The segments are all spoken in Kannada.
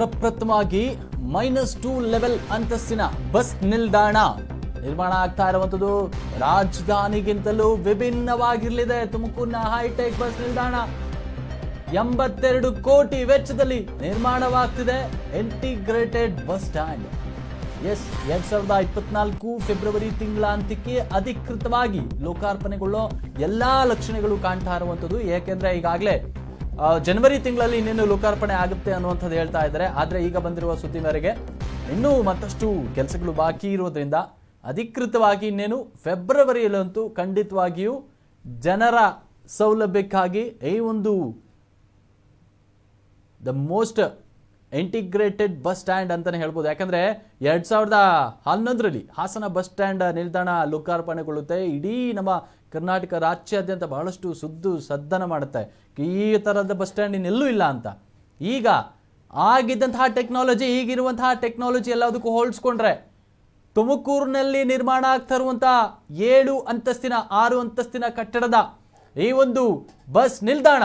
ನೂತನವಾಗಿ ಮೈನಸ್ ಟೂ ಲೆವೆಲ್ ಅಂತಸ್ತಿನ ಬಸ್ ನಿಲ್ದಾಣ. ನಿರ್ಮಾಣ ಆಗ್ತಾ ಇರುವಂಥದ್ದು ರಾಜಧಾನಿಗಿಂತಲೂ ವಿಭಿನ್ನವಾಗಿರಲಿದೆ ತುಮಕೂರಿನ ಹೈಟೆಕ್ ಬಸ್ ನಿಲ್ದಾಣ. ಎಂಬತ್ತೆರಡು ಕೋಟಿ ವೆಚ್ಚದಲ್ಲಿ ನಿರ್ಮಾಣವಾಗ್ತಿದೆ ಇಂಟಿಗ್ರೇಟೆಡ್ ಬಸ್ ಸ್ಟ್ಯಾಂಡ್. ಎಸ್, ಎರಡ್ ಸಾವಿರದ ಇಪ್ಪತ್ನಾಲ್ಕು ಫೆಬ್ರವರಿ ತಿಂಗಳಾಂತ್ಯಕ್ಕೆ ಅಧಿಕೃತವಾಗಿ ಲೋಕಾರ್ಪಣೆಗೊಳ್ಳೋ ಎಲ್ಲಾ ಲಕ್ಷಣಗಳು ಕಾಣ್ತಾ ಇರುವಂಥದ್ದು ಏಕೆಂದ್ರೆ ಈಗಾಗಲೇ ಜನವರಿ ತಿಂಗಳಲ್ಲಿ ಇನ್ನೇನು ಲೋಕಾರ್ಪಣೆ ಆಗುತ್ತೆ ಅನ್ನುವಂಥದ್ದು ಹೇಳ್ತಾ ಇದ್ದಾರೆ. ಆದರೆ ಈಗ ಬಂದಿರುವ ಸುದ್ದಿ ಮೇರೆಗೆ ಇನ್ನೂ ಮತ್ತಷ್ಟು ಕೆಲಸಗಳು ಬಾಕಿ ಇರೋದ್ರಿಂದ ಅಧಿಕೃತವಾಗಿ ಇನ್ನೇನು ಫೆಬ್ರವರಿಯಲ್ಲಂತೂ ಖಂಡಿತವಾಗಿಯೂ ಜನರ ಸೌಲಭ್ಯಕ್ಕಾಗಿ ಈ ಒಂದು the most integrated bus stand ಅಂತಲೇ ಹೇಳ್ಬೋದು. ಯಾಕಂದ್ರೆ ಎರಡು ಸಾವಿರದ ಹನ್ನೊಂದರಲ್ಲಿ ಹಾಸನ ಬಸ್ ಸ್ಟ್ಯಾಂಡ್ ನಿಲ್ದಾಣ ಲೋಕಾರ್ಪಣೆಗೊಳ್ಳುತ್ತೆ. ಇಡೀ ನಮ್ಮ ಕರ್ನಾಟಕ ರಾಜ್ಯಾದ್ಯಂತ ಬಹಳಷ್ಟು ಸುದ್ದು, ಸದ್ದನ ಮಾಡುತ್ತೆ. ಈ ಥರದ ಬಸ್ ಸ್ಟ್ಯಾಂಡ್ ಇನ್ನೆಲ್ಲೂ ಇಲ್ಲ ಅಂತ. ಈಗ ಆಗಿದ್ದಂತಹ ಟೆಕ್ನಾಲಜಿ ಈಗಿರುವಂತಹ ಟೆಕ್ನಾಲಜಿ ಎಲ್ಲದಕ್ಕೂ ಹೋಲಿಸ್ಕೊಂಡ್ರೆ ತುಮಕೂರಿನಲ್ಲಿ ನಿರ್ಮಾಣ ಆಗ್ತಾ ಇರುವಂತಹ ಏಳು ಅಂತಸ್ತಿನ, ಆರು ಅಂತಸ್ತಿನ ಕಟ್ಟಡದ ಈ ಒಂದು ಬಸ್ ನಿಲ್ದಾಣ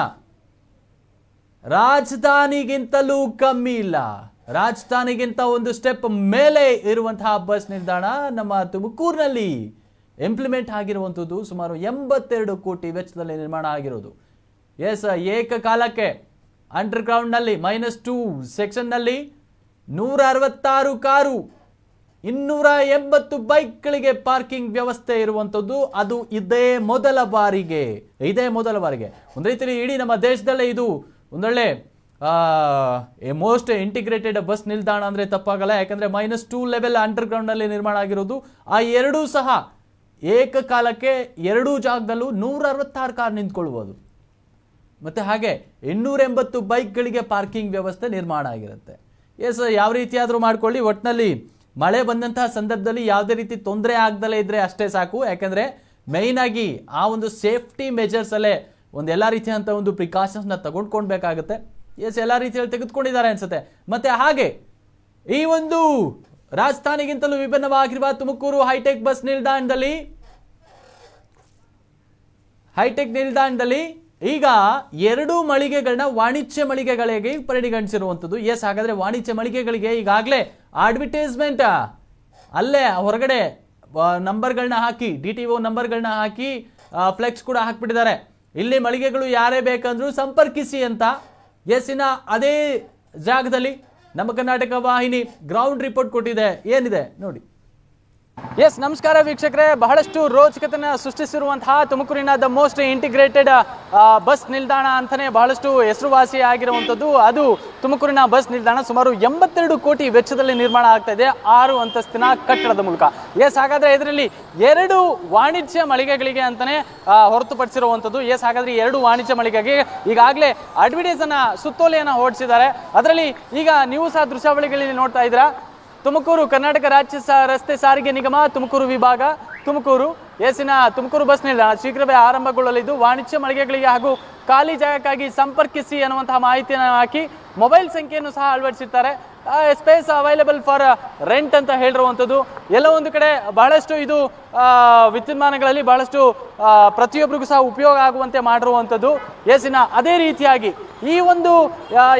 ರಾಜಧಾನಿಗಿಂತಲೂ ಕಮ್ಮಿ ಇಲ್ಲ. ರಾಜಧಾನಿಗಿಂತ ಒಂದು ಸ್ಟೆಪ್ ಮೇಲೆ ಇರುವಂತಹ ಬಸ್ ನಿಲ್ದಾಣ ನಮ್ಮ ತುಮಕೂರಿನಲ್ಲಿ ಇಂಪ್ಲಿಮೆಂಟ್ ಆಗಿರುವಂಥದ್ದು ಸುಮಾರು ಎಂಬತ್ತೆರಡು ಕೋಟಿ ವೆಚ್ಚದಲ್ಲಿ ನಿರ್ಮಾಣ ಆಗಿರೋದು. ಎಸ್ ಏಕಕಾಲಕ್ಕೆ ಅಂಡರ್ಗ್ರೌಂಡ್ನಲ್ಲಿ ಮೈನಸ್ ಟೂ ಸೆಕ್ಷನ್ನಲ್ಲಿ ನೂರ ಅರವತ್ತಾರು ಕಾರು ಇನ್ನೂರ ಎಂಬತ್ತು ಬೈಕ್ಗಳಿಗೆ ಪಾರ್ಕಿಂಗ್ ವ್ಯವಸ್ಥೆ ಇರುವಂಥದ್ದು. ಅದು ಇದೇ ಮೊದಲ ಬಾರಿಗೆ, ಇದೇ ಮೊದಲ ಬಾರಿಗೆ. ಒಂದು ರೀತಿಯಲ್ಲಿ ಇಡೀ ನಮ್ಮ ದೇಶದಲ್ಲೇ ಇದು ಒಂದೊಳ್ಳೆ ಮೋಸ್ಟ್ ಇಂಟಿಗ್ರೇಟೆಡ್ ಬಸ್ ನಿಲ್ದಾಣ ಅಂದ್ರೆ ತಪ್ಪಾಗಲ್ಲ. ಯಾಕಂದ್ರೆ ಮೈನಸ್ ಟೂ ಲೆವೆಲ್ ಅಂಡರ್ಗ್ರೌಂಡ್ನಲ್ಲಿ ನಿರ್ಮಾಣ ಆಗಿರೋದು. ಆ ಎರಡೂ ಸಹ ಏಕಕಾಲಕ್ಕೆ ಎರಡೂ ಜಾಗದಲ್ಲೂ ನೂರ ಅರವತ್ತಾರು ಕಾರ್ ನಿಂತ್ಕೊಳ್ಬೋದು. ಮತ್ತೆ ಹಾಗೆ ಇನ್ನೂರ ಎಂಬತ್ತು ಬೈಕ್ಗಳಿಗೆ ಪಾರ್ಕಿಂಗ್ ವ್ಯವಸ್ಥೆ ನಿರ್ಮಾಣ ಆಗಿರುತ್ತೆ. ಎಸ್ ಯಾವ ರೀತಿಯಾದರೂ ಮಾಡ್ಕೊಳ್ಳಿ. ಒಟ್ಟಿನಲ್ಲಿ ಮಳೆ ಬಂದಂತಹ ಸಂದರ್ಭದಲ್ಲಿ ಯಾವುದೇ ರೀತಿ ತೊಂದರೆ ಆಗ್ದಲೇ ಇದ್ರೆ ಅಷ್ಟೇ ಸಾಕು. ಯಾಕಂದ್ರೆ ಮೇಯ್ನಾಗಿ ಆ ಒಂದು ಸೇಫ್ಟಿ ಮೆಜರ್ಸ್ ಅಲ್ಲೇ ಒಂದು ಎಲ್ಲ ರೀತಿಯಾದಂಥ ಒಂದು ಪ್ರಿಕಾಷನ್ಸ್ನ ತಗೊಂಡ್ಕೊಳ್ಬೇಕಾಗುತ್ತೆ. ಎಸ್ ಎಲ್ಲ ರೀತಿಯಲ್ಲಿ ತೆಗೆದುಕೊಂಡಿದ್ದಾರೆ ಅನಿಸುತ್ತೆ. ಮತ್ತು ಹಾಗೆ, ಈ ಒಂದು ರಾಜಧಾನಿಗಿಂತಲೂ ವಿಭಿನ್ನವಾಗಿರುವ ತುಮಕೂರು ಹೈಟೆಕ್ ಬಸ್ ನಿಲ್ದಾಣದಲ್ಲಿ, ಹೈಟೆಕ್ ನಿಲ್ದಾಣದಲ್ಲಿ ಈಗ ಎರಡು ಮಳಿಗೆಗಳನ್ನ ವಾಣಿಜ್ಯ ಮಳಿಗೆಗಳಿಗೆ ಪರಿಗಣಿಸಿರುವಂಥದ್ದು. ಎಸ್ ಹಾಗಾದ್ರೆ ವಾಣಿಜ್ಯ ಮಳಿಗೆಗಳಿಗೆ ಈಗಾಗಲೇ ಅಡ್ವರ್ಟೈಸ್ಮೆಂಟ್ ಅಲ್ಲೇ ಹೊರಗಡೆ ನಂಬರ್ಗಳನ್ನ ಹಾಕಿ ಡಿ ಟಿ ಒ ನಂಬರ್ಗಳನ್ನ ಹಾಕಿ ಫ್ಲೆಕ್ಸ್ ಕೂಡ ಹಾಕ್ಬಿಟ್ಟಿದ್ದಾರೆ. ಇಲ್ಲಿ ಮಳಿಗೆಗಳು ಯಾರೇ ಬೇಕಂದ್ರೂ ಸಂಪರ್ಕಿಸಿ ಅಂತ ಎಸ್ಸಿನ ಅದೇ ಜಾಗದಲ್ಲಿ ನಮ್ಮ ಕರ್ನಾಟಕ ವಾಹಿನಿ ಗ್ರೌಂಡ್ ರಿಪೋರ್ಟ್ ಕೊಟ್ಟಿದೆ. ಏನಿದೆ? ನೋಡಿ. ಎಸ್ ನಮಸ್ಕಾರ ವೀಕ್ಷಕರೇ. ಬಹಳಷ್ಟು ರೋಚಕತೆಯನ್ನು ಸೃಷ್ಟಿಸಿರುವಂತಹ ತುಮಕೂರಿನ ದ ಮೋಸ್ಟ್ ಇಂಟಿಗ್ರೇಟೆಡ್ ಬಸ್ ನಿಲ್ದಾಣ ಅಂತಲೇ ಬಹಳಷ್ಟು ಹೆಸರುವಾಸಿ ಆಗಿರುವಂಥದ್ದು. ಅದು ತುಮಕೂರಿನ ಬಸ್ ನಿಲ್ದಾಣ ಸುಮಾರು ಎಂಬತ್ತೆರಡು ಕೋಟಿ ವೆಚ್ಚದಲ್ಲಿ ನಿರ್ಮಾಣ ಆಗ್ತಾ ಇದೆ. ಆರು ಅಂತಸ್ತಿನ ಕಟ್ಟಡದ ಮೂಲಕ. ಎಸ್ ಹಾಗಾದ್ರೆ ಇದರಲ್ಲಿ ಎರಡು ವಾಣಿಜ್ಯ ಮಳಿಗೆಗಳಿಗೆ ಅಂತಲೇ ಆ, ಹೊರತುಪಡಿಸಿರುವಂಥದ್ದು. ಎಸ್ ಹಾಗಾದ್ರೆ ಎರಡು ವಾಣಿಜ್ಯ ಮಳಿಗೆಗೆ ಈಗಾಗಲೇ ಅಡ್ವರ್ಟೈಸ್ ಸುತ್ತೋಲೆಯನ್ನು ಸುತ್ತೋಲೆಯನ್ನ ಹೊರಡಿಸಿದ್ದಾರೆ. ಅದರಲ್ಲಿ ಈಗ ನೀವು ಸಹ ದೃಶ್ಯಾವಳಿಗಳಲ್ಲಿ ನೋಡ್ತಾ ಇದ್ದೀರಾ. ತುಮಕೂರು, ಕರ್ನಾಟಕ ರಾಜ್ಯ ಸ, ರಸ್ತೆ ಸಾರಿಗೆ ನಿಗಮ, ತುಮಕೂರು ವಿಭಾಗ, ತುಮಕೂರು, ಎಸಿನ ತುಮಕೂರು ಬಸ್ ನಿಲ್ದಾಣ ಶೀಘ್ರವೇ ಆರಂಭಗೊಳ್ಳಲಿದ್ದು, ವಾಣಿಜ್ಯ ಮಳಿಗೆಗಳಿಗೆ ಹಾಗೂ ಖಾಲಿ ಜಾಗಕ್ಕಾಗಿ ಸಂಪರ್ಕಿಸಿ ಅನ್ನುವಂತಹ ಮಾಹಿತಿಯನ್ನು ಹಾಕಿ ಮೊಬೈಲ್ ಸಂಖ್ಯೆಯನ್ನು ಸಹ ಅಳವಡಿಸಿರ್ತಾರೆ. ಸ್ಪೇಸ್ ಅವೈಲೇಬಲ್ ಫಾರ್ ರೆಂಟ್ ಅಂತ ಹೇಳಿರುವಂಥದ್ದು. ಎಲ್ಲ ಒಂದು ಕಡೆ ಬಹಳಷ್ಟು ಇದು ವಿದ್ಯುನ್ಮಾನಗಳಲ್ಲಿ ಬಹಳಷ್ಟು ಪ್ರತಿಯೊಬ್ಬರಿಗೂ ಸಹ ಉಪಯೋಗ ಆಗುವಂತೆ ಮಾಡಿರುವಂಥದ್ದು. ಎಸಿನ ಅದೇ ರೀತಿಯಾಗಿ ಈ ಒಂದು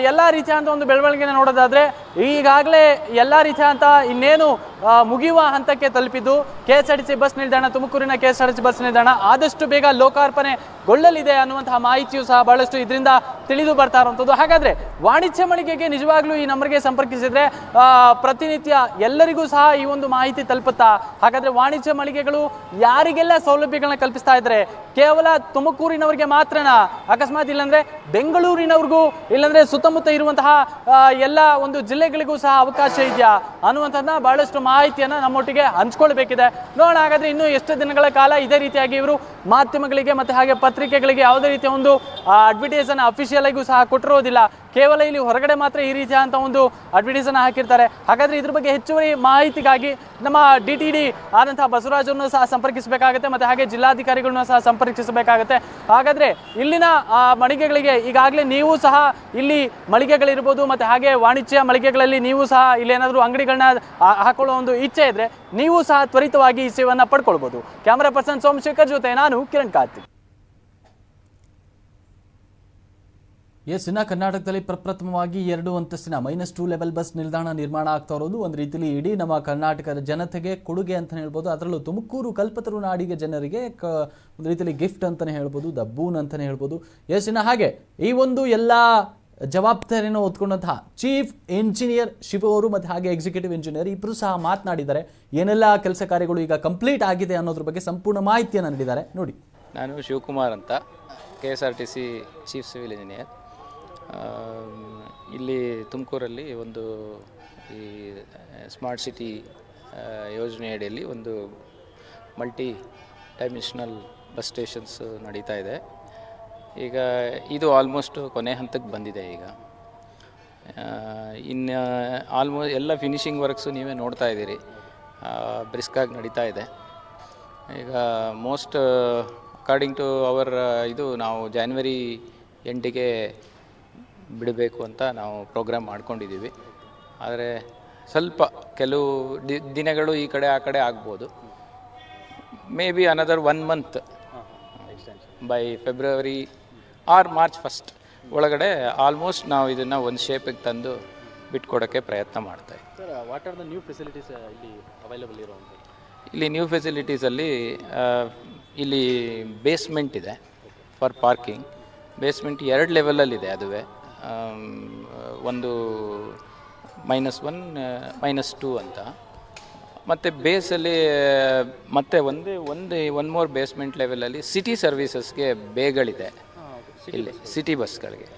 ಎಲ್ಲ ರೀತಿಯಾದಂಥ ಒಂದು ಬೆಳವಣಿಗೆನ ನೋಡೋದಾದರೆ, ಈಗಾಗಲೇ ಎಲ್ಲ ರೀತಿಯಾದಂಥ ಇನ್ನೇನು ಮುಗಿಯುವ ಹಂತಕ್ಕೆ ತಲುಪಿದ್ದು K S R T C bus ನಿಲ್ದಾಣ, ತುಮಕೂರಿನ K S R T C bus ನಿಲ್ದಾಣ ಆದಷ್ಟು ಬೇಗ ಲೋಕಾರ್ಪಣೆಗೊಳ್ಳಲಿದೆ ಅನ್ನುವಂತಹ ಮಾಹಿತಿಯು ಸಹ ಬಹಳಷ್ಟು ಇದರಿಂದ ತಿಳಿದು ಬರ್ತಾ ಇರುವಂಥದ್ದು. ಹಾಗಾದರೆ ವಾಣಿಜ್ಯ ಮಳಿಗೆಗೆ ನಿಜವಾಗ್ಲೂ ಈ ನಂಬರ್ಗೆ ಸಂಪರ್ಕಿಸಿದರೆ ಪ್ರತಿನಿತ್ಯ ಎಲ್ಲರಿಗೂ ಸಹ ಈ ಒಂದು ಮಾಹಿತಿ ತಲುಪುತ್ತಾ, ಹಾಗಾದರೆ ವಾಣಿಜ್ಯ ಯಾರಿಗೆಲ್ಲ ಸೌಲಭ್ಯಗಳನ್ನ ಕಲ್ಪಿಸ್ತಾ ಇದ್ದಾರೆ? ಕೇವಲ ತುಮಕೂರಿನವರಿಗೆ ಮಾತ್ರನಾ? ಅಕಸ್ಮಾತ್ ಇಲ್ಲಾಂದ್ರೆ ಬೆಂಗಳೂರಿನವ್ರಿಗೂ ಇಲ್ಲಾಂದ್ರೆ ಸುತ್ತಮುತ್ತ ಇರುವಂತಹ ಎಲ್ಲ ಒಂದು ಜಿಲ್ಲೆಗಳಿಗೂ ಸಹ ಅವಕಾಶ ಇದೆಯಾ? ಅನ್ನುವಂಥದ್ದನ್ನ ಬಹಳಷ್ಟು ಮಾಹಿತಿಯನ್ನ ನಮ್ಮೊಟ್ಟಿಗೆ ಹಂಚ್ಕೊಳ್ಬೇಕಿದೆ. ನೋಡೋಣ, ಹಾಗಾದ್ರೆ ಇನ್ನು ಎಷ್ಟು ದಿನಗಳ ಕಾಲ ಇದೇ ರೀತಿಯಾಗಿ ಇವರು ಮಾಧ್ಯಮಗಳಿಗೆ ಮತ್ತೆ ಹಾಗೆ ಪತ್ರಿಕೆಗಳಿಗೆ ಯಾವುದೇ ರೀತಿಯ ಒಂದು ಅಡ್ವರ್ಟೈಸ್ ಅನ್ನ ಅಫಿಷಿಯಲ್ ಆಗಿಯೂ ಸಹ ಕೊಟ್ಟಿರೋದಿಲ್ಲ. ಕೇವಲ ಇಲ್ಲಿ ಹೊರಗಡೆ ಮಾತ್ರ ಈ ರೀತಿಯಾದಂಥ ಒಂದು ಅಡ್ವರ್ಟೈಸ್ ಅನ್ನ ಹಾಕಿರ್ತಾರೆ. ಹಾಗಾದ್ರೆ ಇದ್ರ ಬಗ್ಗೆ ಹೆಚ್ಚುವರಿ ಮಾಹಿತಿಗಾಗಿ ನಮ್ಮ ಡಿ ಟಿ ಡಿ ಆದಂತಹ ಬಸವರಾಜನ್ನು ಸಹ ಸಂಪರ್ಕಿಸಬೇಕಾಗುತ್ತೆ ಮತ್ತೆ ಹಾಗೆ ಜಿಲ್ಲಾಧಿಕಾರಿಗಳನ್ನು ಸಹ ಸಂಪರ್ಕಿಸಬೇಕಾಗುತ್ತೆ. ಹಾಗಾದ್ರೆ ಇಲ್ಲಿನ ಮಳಿಗೆಗಳಿಗೆ ಈಗಾಗಲೇ ನೀವು ಸಹ ಇಲ್ಲಿ ಮಳಿಗೆಗಳಿರ್ಬೋದು ಮತ್ತೆ ಹಾಗೆ ವಾಣಿಜ್ಯ ಮಳಿಗೆಗಳಲ್ಲಿ ನೀವು ಸಹ ಇಲ್ಲೇನಾದರೂ ಅಂಗಡಿಗಳನ್ನ ಹಾಕೊಳ್ಳೋ ಒಂದು ಇಚ್ಛೆ ಇದ್ರೆ ನೀವು ಸಹ ತ್ವರಿತವಾಗಿ ಈ ಸೇವೆಯನ್ನ ಪಡ್ಕೊಳ್ಬೋದು. ಕ್ಯಾಮರಾ ಪರ್ಸನ್ ಸೋಮಶೇಖರ್ ಜೊತೆ ನಾನು ಕಿರಣ್ ಕಾರ್ತಿಕ್. ಎಸ್ ಇನ್ನ ಕರ್ನಾಟಕದಲ್ಲಿ ಪ್ರಪ್ರಥಮವಾಗಿ ಎರಡು ಅಂತಸ್ತಿನ ಮೈನಸ್ ಟೂ ಲೆವೆಲ್ ಬಸ್ ನಿಲ್ದಾಣ ನಿರ್ಮಾಣ ಆಗ್ತಾ ಇರೋದು ಒಂದು ರೀತಿಯಲ್ಲಿ ಇಡೀ ನಮ್ಮ ಕರ್ನಾಟಕದ ಜನತೆಗೆ ಕೊಡುಗೆ ಅಂತ ಹೇಳ್ಬೋದು. ಅದರಲ್ಲೂ ತುಮಕೂರು ಕಲ್ಪತರು ನಾಡಿಗೆ ಜನರಿಗೆ ಕ ಒಂದು ರೀತಿಯಲ್ಲಿ ಗಿಫ್ಟ್ ಅಂತಲೇ ಹೇಳ್ಬೋದು ದಬ್ಬೂನ್ ಬೂನ್ ಅಂತಲೇ ಹೇಳ್ಬೋದು. ಎಸ್ ಇನ್ನ ಹಾಗೆ ಈ ಒಂದು ಎಲ್ಲ ಜವಾಬ್ದಾರಿಯನ್ನು ಹೊತ್ಕೊಂಡಂತಹ ಚೀಫ್ ಇಂಜಿನಿಯರ್ ಶಿವ ಅವರು ಮತ್ತು ಹಾಗೆ ಎಕ್ಸಿಕ್ಯೂಟಿವ್ ಇಂಜಿನಿಯರ್ ಇಬ್ಬರು ಸಹ ಮಾತನಾಡಿದ್ದಾರೆ. ಏನೆಲ್ಲ ಕೆಲಸ ಕಾರ್ಯಗಳು ಈಗ ಕಂಪ್ಲೀಟ್ ಆಗಿದೆ ಅನ್ನೋದ್ರ ಬಗ್ಗೆ ಸಂಪೂರ್ಣ ಮಾಹಿತಿಯನ್ನು ನೀಡಿದ್ದಾರೆ. ನೋಡಿ. ನಾನು ಶಿವಕುಮಾರ್ ಅಂತ K S R T C chief civil engineer ಇಲ್ಲಿ ತುಮಕೂರಲ್ಲಿ ಒಂದು ಈ ಸ್ಮಾರ್ಟ್ ಸಿಟಿ ಯೋಜನೆ ಅಡಿಯಲ್ಲಿ ಒಂದು ಮಲ್ಟಿ ಡೈಮೆನ್ಷನಲ್ ಬಸ್ ಸ್ಟೇಷನ್ಸ್ ನಡೀತಾ ಇದೆ. ಈಗ ಇದು ಆಲ್ಮೋಸ್ಟ್ ಕೊನೆ ಹಂತಕ್ಕೆ ಬಂದಿದೆ ಈಗ. ಇನ್ನು ಆಲ್ಮೋ, ಎಲ್ಲ ಫಿನಿಶಿಂಗ್ ವರ್ಕ್ಸು ನೀವೇ ನೋಡ್ತಾ ಇದ್ದೀರಿ. ಬ್ರಿಸ್ಕಾಗಿ ನಡೀತಾ ಇದೆ. ಈಗ ಮೋಸ್ಟ್ ಅಕಾರ್ಡಿಂಗ್ ಟು ಅವರ್ ಇದು ನಾವು ಜಾನ್ವರಿ ಎಂಟಿಗೆ ಬಿಡಬೇಕು ಅಂತ ನಾವು ಪ್ರೋಗ್ರಾಮ್ ಮಾಡ್ಕೊಂಡಿದ್ದೀವಿ. ಆದರೆ ಸ್ವಲ್ಪ ಕೆಲವು ದಿ ದಿನಗಳು ಈ ಕಡೆ ಆ ಕಡೆ ಆಗ್ಬೋದು. Maybe another one month by February or March first ಒಳಗಡೆ ಆಲ್ಮೋಸ್ಟ್ ನಾವು ಇದನ್ನು ಒಂದು ಶೇಪಿಗೆ ತಂದು ಬಿಟ್ಕೊಡೋಕ್ಕೆ ಪ್ರಯತ್ನ ಮಾಡ್ತಾ ಇದ್ದೀವಿ sir what are the new facilities ಇಲ್ಲಿ ಅವೈಲೇಬಲ್ ಇರುವಂಥದ್ದು? ಇಲ್ಲಿ ನ್ಯೂ ಫೆಸಿಲಿಟೀಸಲ್ಲಿ ಇಲ್ಲಿ ಬೇಸ್ಮೆಂಟ್ ಇದೆ ಫಾರ್ ಪಾರ್ಕಿಂಗ್ ಬೇಸ್ಮೆಂಟ್ ಎರಡು ಲೆವೆಲಲ್ಲಿದೆ ಅದುವೇ. ಒಂದು ಮೈನಸ್ ಒನ್ ಮೈನಸ್ ಟೂ ಅಂತ. ಮತ್ತು ಬೇಸಲ್ಲಿ ಮತ್ತೆ ಒಂದೇ ಒಂದೇ ಒನ್ ಮೋರ್ ಬೇಸ್ಮೆಂಟ್ ಲೆವೆಲಲ್ಲಿ ಸಿಟಿ ಸರ್ವೀಸಸ್ಗೆ ಬೇಗಳಿದೆ. ಇಲ್ಲಿ ಸಿಟಿ ಬಸ್ಗಳಿಗೆ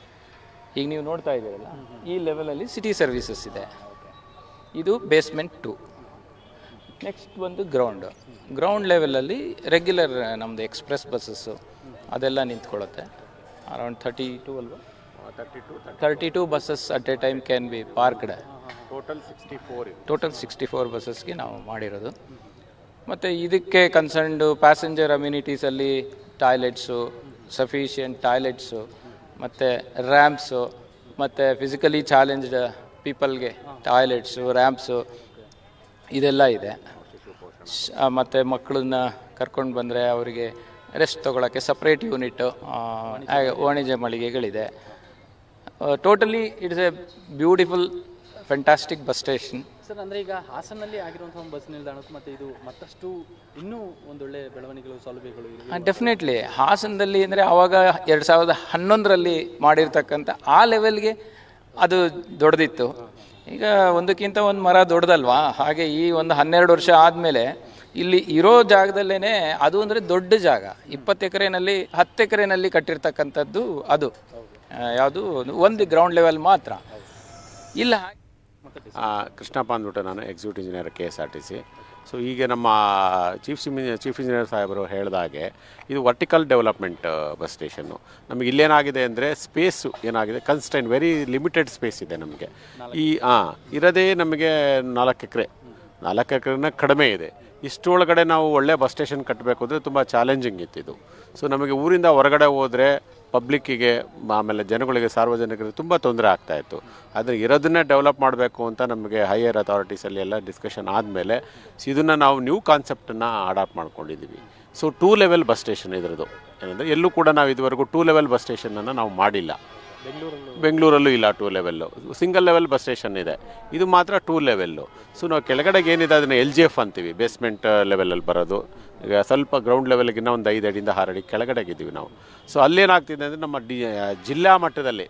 ಈಗ ನೀವು ನೋಡ್ತಾ ಇದ್ದೀರಲ್ಲ ಈ ಲೆವೆಲಲ್ಲಿ ಸಿಟಿ ಸರ್ವೀಸಸ್ ಇದೆ. ಇದು ಬೇಸ್ಮೆಂಟ್ ಟು ನೆಕ್ಸ್ಟ್ ಒಂದು ಗ್ರೌಂಡು ಗ್ರೌಂಡ್ ಲೆವೆಲಲ್ಲಿ ರೆಗ್ಯುಲರ್ ನಮ್ಮದು ಎಕ್ಸ್ಪ್ರೆಸ್ ಬಸ್ಸಸ್ಸು ಅದೆಲ್ಲ ನಿಂತ್ಕೊಳ್ಳುತ್ತೆ. ಅರೌಂಡ್ ಥರ್ಟಿ ಟು ಅಲ್ವಾ? Thirty two buses at a time can be parked total sixty four total sixty four ಬಸ್ಸಸ್ಗೆ ನಾವು ಮಾಡಿರೋದು. ಮತ್ತು ಇದಕ್ಕೆ ಕನ್ಸರ್ನ್ಡು ಪ್ಯಾಸೆಂಜರ್ ಅಮ್ಯುನಿಟೀಸಲ್ಲಿ ಟಾಯ್ಲೆಟ್ಸು ಸಫಿಷಿಯಂಟ್ ಟಾಯ್ಲೆಟ್ಸು ಮತ್ತು ರ್ಯಾಂಪ್ಸು ಮತ್ತು ಫಿಸಿಕಲಿ ಚಾಲೆಂಜ್ಡ್ ಪೀಪಲ್ಗೆ ಟಾಯ್ಲೆಟ್ಸು ರ್ಯಾಂಪ್ಸು ಇದೆಲ್ಲ ಇದೆ. ಮತ್ತು ಮಕ್ಕಳನ್ನ ಕರ್ಕೊಂಡು ಬಂದರೆ ಅವರಿಗೆ ರೆಸ್ಟ್ ತೊಗೊಳಕ್ಕೆ ಸಪ್ರೇಟ್ ಯೂನಿಟ್ಟು ವಾಣಿಜ್ಯ ಮಳಿಗೆಗಳಿದೆ. Totally it's a beautiful fantastic bus station sir ಅಂದರೆ ಈಗ ಹಾಸನಲ್ಲಿ ಆಗಿರುವಂಥ ಒಂದು ಬಸ್ ನಿಲ್ದಾಣಕ್ಕೆ ಮತ್ತು ಇದು ಮತ್ತಷ್ಟು ಇನ್ನೂ ಒಂದೊಳ್ಳೆ ಬೆಳವಣಿಗೆಗಳು ಸೌಲಭ್ಯಗಳು ಡೆಫಿನೆಟ್ಲಿ ಹಾಸನದಲ್ಲಿ ಅಂದರೆ ಆವಾಗ ಎರಡು ಸಾವಿರದ ಹನ್ನೊಂದರಲ್ಲಿ ಮಾಡಿರ್ತಕ್ಕಂಥ ಆ ಲೆವೆಲ್ಗೆ ಅದು ದೊಡ್ಡದಿತ್ತು. ಈಗ ಒಂದಕ್ಕಿಂತ ಒಂದು ಮರ ದೊಡ್ಡದಲ್ವಾ? ಹಾಗೆ ಈ ಒಂದು ಹನ್ನೆರಡು ವರ್ಷ ಆದಮೇಲೆ ಇಲ್ಲಿ ಇರೋ ಜಾಗದಲ್ಲೇ ಅದು ಅಂದರೆ ದೊಡ್ಡ ಜಾಗ. ಇಪ್ಪತ್ತು ಎಕರೆನಲ್ಲಿ ಹತ್ತು ಎಕರೆನಲ್ಲಿ ಕಟ್ಟಿರ್ತಕ್ಕಂಥದ್ದು ಅದು. ಯಾವುದು? ಒಂದು ಗ್ರೌಂಡ್ ಲೆವೆಲ್ ಮಾತ್ರ. ಇಲ್ಲ. ಹಾಗೆ ಕೃಷ್ಣಪ್ಪ ಅಂದ್ಬಿಟ್ಟು ನಾನು executive engineer K S R T C so ಈಗ ನಮ್ಮ ಚೀಫ್ ಇಂಜಿನಿಯರ್ ಚೀಫ್ ಇಂಜಿನಿಯರ್ ಸಾಹೇಬರು ಹೇಳಿದಾಗೆ ಇದು ವರ್ಟಿಕಲ್ ಡೆವಲಪ್ಮೆಂಟ್ ಬಸ್ ಸ್ಟೇಷನ್ನು ನಮಗೆ ಇಲ್ಲೇನಾಗಿದೆ ಅಂದರೆ ಸ್ಪೇಸು ಏನಾಗಿದೆ? ಕನ್ಸ್ಟೆಂಟ್ ವೆರಿ ಲಿಮಿಟೆಡ್ ಸ್ಪೇಸ್ ಇದೆ ನಮಗೆ. ಈ ಹಾಂ ಇರೋದೇ ನಮಗೆ ನಾಲ್ಕು ಎಕರೆ. ನಾಲ್ಕು ಎಕರೆನ ಕಡಿಮೆ ಇದೆ. ಇಷ್ಟರೊಳಗಡೆ ನಾವು ಒಳ್ಳೆ ಬಸ್ ಸ್ಟೇಷನ್ ಕಟ್ಟಬೇಕು ಅಂದರೆ ತುಂಬ ಚಾಲೆಂಜಿಂಗ್ ಇತ್ತು ಇದು. ಸೊ ನಮಗೆ ಊರಿಂದ ಹೊರಗಡೆ ಹೋದರೆ ಪಬ್ಲಿಕ್ಕಿಗೆ ಆಮೇಲೆ ಜನಗಳಿಗೆ, ಸಾರ್ವಜನಿಕರಿಗೆ ತುಂಬ ತೊಂದರೆ ಆಗ್ತಾಯಿತ್ತು ಆದರೆ ಇರೋದನ್ನೇ ಡೆವಲಪ್ ಮಾಡಬೇಕು ಅಂತ ನಮಗೆ ಹೈಯರ್ ಅಥಾರಿಟೀಸಲ್ಲಿ ಎಲ್ಲ ಡಿಸ್ಕಷನ್ ಆದಮೇಲೆ ಇದನ್ನು ನಾವು ನ್ಯೂ ಕಾನ್ಸೆಪ್ಟನ್ನು ಅಡಾಪ್ಟ್ ಮಾಡ್ಕೊಂಡಿದ್ದೀವಿ so two level bus station ಇದ್ರದ್ದು. ಏನಂದರೆ ಎಲ್ಲೂ ಕೂಡ ನಾವು ಇದುವರೆಗೂ ಟೂ ಲೆವೆಲ್ ಬಸ್ ಸ್ಟೇಷನನ್ನು ನಾವು ಮಾಡಿಲ್ಲ. ಬೆಂಗಳೂರಲ್ಲೂ? ಇಲ್ಲ two level single level bus station ಇದೆ. ಇದು ಮಾತ್ರ ಟೂ ಲೆವೆಲ್ಲು ಸೊ ನಾವು ಕೆಳಗಡೆಗೆ ಏನಿದೆ, ಅದನ್ನು ಎಲ್ ಜಿ ಎಫ್ ಅಂತೀವಿ. ಬೇಸ್ಮೆಂಟ್ ಲೆವೆಲಲ್ಲಿ ಬರೋದು. ಈಗ ಸ್ವಲ್ಪ ಗ್ರೌಂಡ್ ಲೆವೆಲ್ಗಿನ್ನ ಒಂದು ಐದು ಅಡಿಯಿಂದ ಆರು ಅಡಿ ಕೆಳಗಡೆಗಿದ್ದೀವಿ ನಾವು. ಸೊ ಅಲ್ಲೇನಾಗ್ತಿದೆ ಅಂದರೆ ನಮ್ಮ ಡಿ ಜಿಲ್ಲಾ ಮಟ್ಟದಲ್ಲಿ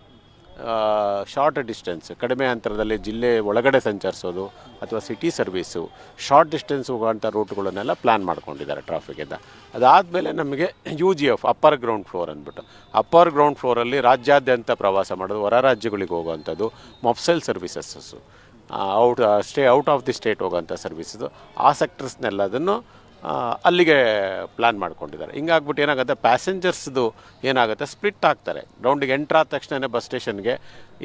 ಶಾರ್ಟ್ ಡಿಸ್ಟೆನ್ಸ್ ಕಡಿಮೆ ಅಂತರದಲ್ಲಿ ಜಿಲ್ಲೆ ಒಳಗಡೆ ಸಂಚರಿಸೋದು ಅಥವಾ ಸಿಟಿ ಸರ್ವೀಸು ಶಾರ್ಟ್ ಡಿಸ್ಟೆನ್ಸ್ ಹೋಗುವಂಥ ರೂಟ್ಗಳನ್ನೆಲ್ಲ ಪ್ಲ್ಯಾನ್ ಮಾಡ್ಕೊಂಡಿದ್ದಾರೆ ಟ್ರಾಫಿಕಿಂದ ಅದಾದಮೇಲೆ ನಮಗೆ U G F upper ground floor ಅಂದ್ಬಿಟ್ಟು. ಅಪ್ಪರ್ ಗ್ರೌಂಡ್ ಫ್ಲೋರಲ್ಲಿ ರಾಜ್ಯಾದ್ಯಂತ ಪ್ರವಾಸ ಮಾಡೋದು, ಹೊರ ರಾಜ್ಯಗಳಿಗೆ ಹೋಗುವಂಥದ್ದು mofussil services out stay out of the state ಹೋಗೋಂಥ services ಆ ಸೆಕ್ಟರ್ಸ್ನೆಲ್ಲದನ್ನು ಅಲ್ಲಿಗೆ ಪ್ಲ್ಯಾನ್ ಮಾಡ್ಕೊಂಡಿದ್ದಾರೆ. ಹಿಂಗಾಗ್ಬಿಟ್ಟು ಏನಾಗುತ್ತೆ? ಪ್ಯಾಸೆಂಜರ್ಸ್ದು ಏನಾಗುತ್ತೆ? ಸ್ಪ್ಲಿಟ್ ಆಗ್ತಾರೆ. ಗ್ರೌಂಡಿಗೆ ಎಂಟ್ರ್ ಆದ ತಕ್ಷಣ ಬಸ್ ಸ್ಟೇಷನ್ಗೆ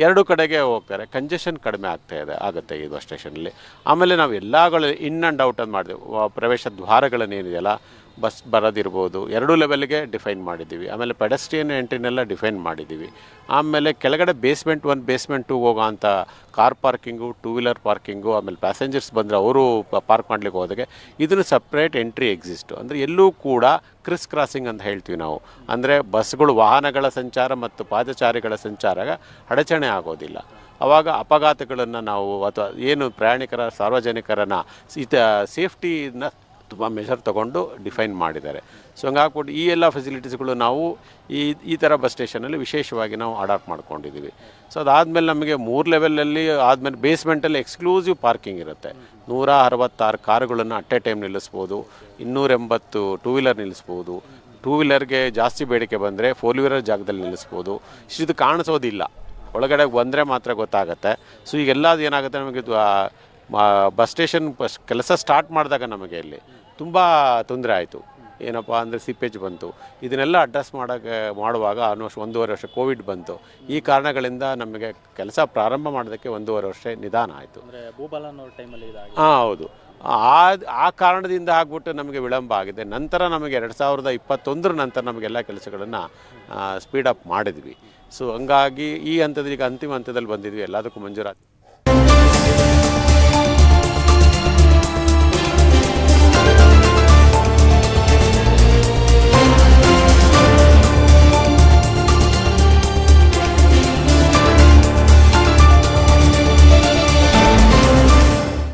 ಎರಡು ಕಡೆಗೆ ಹೋಗ್ತಾರೆ. ಕಂಜೆಷನ್ ಕಡಿಮೆ ಆಗ್ತಾ ಇದೆ, ಆಗುತ್ತೆ ಈ ಬಸ್ ಸ್ಟೇಷನಲ್ಲಿ ಆಮೇಲೆ ನಾವು ಎಲ್ಲಗಳು ಇನ್ ಆ್ಯಂಡ್ ಅಂತ ಮಾಡಿದೆವು ಪ್ರವೇಶ ಪ್ರವೇಶ ದ್ವಾರಗಳನ್ನೇನಿದೆಯಲ್ಲ ಬಸ್ ಬರೋದಿರ್ಬೋದು. ಎರಡೂ ಲೆವೆಲ್ಗೆ ಡಿಫೈನ್ ಮಾಡಿದ್ದೀವಿ. ಆಮೇಲೆ ಪೆಡಸ್ಟ್ರಿಯನ್ ಎಂಟ್ರಿನೆಲ್ಲ ಡಿಫೈನ್ ಮಾಡಿದ್ದೀವಿ. ಆಮೇಲೆ ಕೆಳಗಡೆ ಬೇಸ್ಮೆಂಟ್ ಒನ್ ಬೇಸ್ಮೆಂಟ್ ಟು ಹೋಗೋ ಅಂತ car parking two wheeler parking ಆಮೇಲೆ ಪ್ಯಾಸೆಂಜರ್ಸ್ ಬಂದರೆ ಅವರು ಪಾರ್ಕ್ ಮಾಡ್ಲಿಕ್ಕೆ ಹೋದಾಗೆ ಇದನ್ನು ಸಪ್ರೇಟ್ ಎಂಟ್ರಿ ಎಕ್ಸಿಸ್ಟು ಅಂದರೆ ಎಲ್ಲೂ ಕೂಡ ಕ್ರಿಸ್ ಕ್ರಾಸಿಂಗ್ ಅಂತ ಹೇಳ್ತೀವಿ ನಾವು. ಅಂದರೆ ಬಸ್ಗಳು ವಾಹನಗಳ ಸಂಚಾರ ಮತ್ತು ಪಾದಚಾರಿಗಳ ಸಂಚಾರ ಅಡಚಣೆ ಆಗೋದಿಲ್ಲ. ಆವಾಗ ಅಪಘಾತಗಳನ್ನು ನಾವು ಅಥವಾ ಏನು ಪ್ರಯಾಣಿಕರ ಸಾರ್ವಜನಿಕರನ್ನು ಸೇಫ್ಟಿನ ತುಂಬ ಮೆಷರ್ ತಗೊಂಡು ಡಿಫೈನ್ ಮಾಡಿದ್ದಾರೆ. ಸೊ ಹಂಗಾಗ್ಬಿಟ್ಟು ಈ ಎಲ್ಲ ಫೆಸಿಲಿಟೀಸ್ಗಳು ನಾವು ಈ ಈ ಥರ ಬಸ್ ಸ್ಟೇಷನಲ್ಲಿ ವಿಶೇಷವಾಗಿ ನಾವು ಅಡಾಪ್ಟ್ ಮಾಡ್ಕೊಂಡಿದ್ದೀವಿ. ಸೊ ಅದಾದಮೇಲೆ ನಮಗೆ ಮೂರು ಲೆವೆಲಲ್ಲಿ ಆದಮೇಲೆ ಬೇಸ್ಮೆಂಟಲ್ಲಿ ಎಕ್ಸ್ಕ್ಲೂಸಿವ್ ಪಾರ್ಕಿಂಗ್ ಇರುತ್ತೆ. ನೂರ ಅರವತ್ತಾರು ಕಾರುಗಳನ್ನು ಅಟ್ ಎ ಟೈಮ್ ನಿಲ್ಲಿಸ್ಬೋದು. ಇನ್ನೂರೆಂಬತ್ತು ಟೂ ವೀಲರ್ ನಿಲ್ಲಿಸ್ಬೋದು. ಟೂ ವೀಲರ್ಗೆ ಜಾಸ್ತಿ ಬೇಡಿಕೆ ಬಂದರೆ ಫೋರ್ ವೀಲರ್ ಜಾಗದಲ್ಲಿ ನಿಲ್ಲಿಸ್ಬೋದು. ಇದು ಕಾಣಿಸೋದಿಲ್ಲ. ಒಳಗಡೆ ಬಂದರೆ ಮಾತ್ರ ಗೊತ್ತಾಗುತ್ತೆ. ಸೊ ಈಗೆಲ್ಲ ಅದು ಏನಾಗುತ್ತೆ? ನಮಗೆ ಬಸ್ ಸ್ಟೇಷನ್ ಬಸ್ ಕೆಲಸ ಸ್ಟಾರ್ಟ್ ಮಾಡಿದಾಗ ನಮಗೆ ಇಲ್ಲಿ ತುಂಬ ತೊಂದರೆ ಆಯಿತು. ಏನಪ್ಪ ಅಂದರೆ ಸಿಪ್ಪೇಜ್ ಬಂತು. ಇದನ್ನೆಲ್ಲ ಅಡ್ರೆಸ್ ಮಾಡೋಕ್ಕೆ ಮಾಡುವಾಗ ಆಲ್ಮೋಸ್ಟ್ ಒಂದೂವರೆ ವರ್ಷ ಕೋವಿಡ್ ಬಂತು. ಈ ಕಾರಣಗಳಿಂದ ನಮಗೆ ಕೆಲಸ ಪ್ರಾರಂಭ ಮಾಡೋದಕ್ಕೆ ಒಂದೂವರೆ ವರ್ಷ ನಿಧಾನ ಆಯಿತು. ಹಾಂ ಹೌದು. ಆ ಆ ಕಾರಣದಿಂದ ಆಗ್ಬಿಟ್ಟು ನಮಗೆ ವಿಳಂಬ ಆಗಿದೆ. ನಂತರ ನಮಗೆ ಎರಡು ಸಾವಿರದ ಇಪ್ಪತ್ತೊಂದರ ನಂತರ ನಮಗೆಲ್ಲ ಕೆಲಸಗಳನ್ನು ಸ್ಪೀಡಪ್ ಮಾಡಿದ್ವಿ. ಸೊ ಹಂಗಾಗಿ ಈ ಹಂತದ ಈಗ ಅಂತಿಮ ಹಂತದಲ್ಲಿ ಬಂದಿದ್ವಿ. ಎಲ್ಲದಕ್ಕೂ ಮಂಜೂರಾತಿ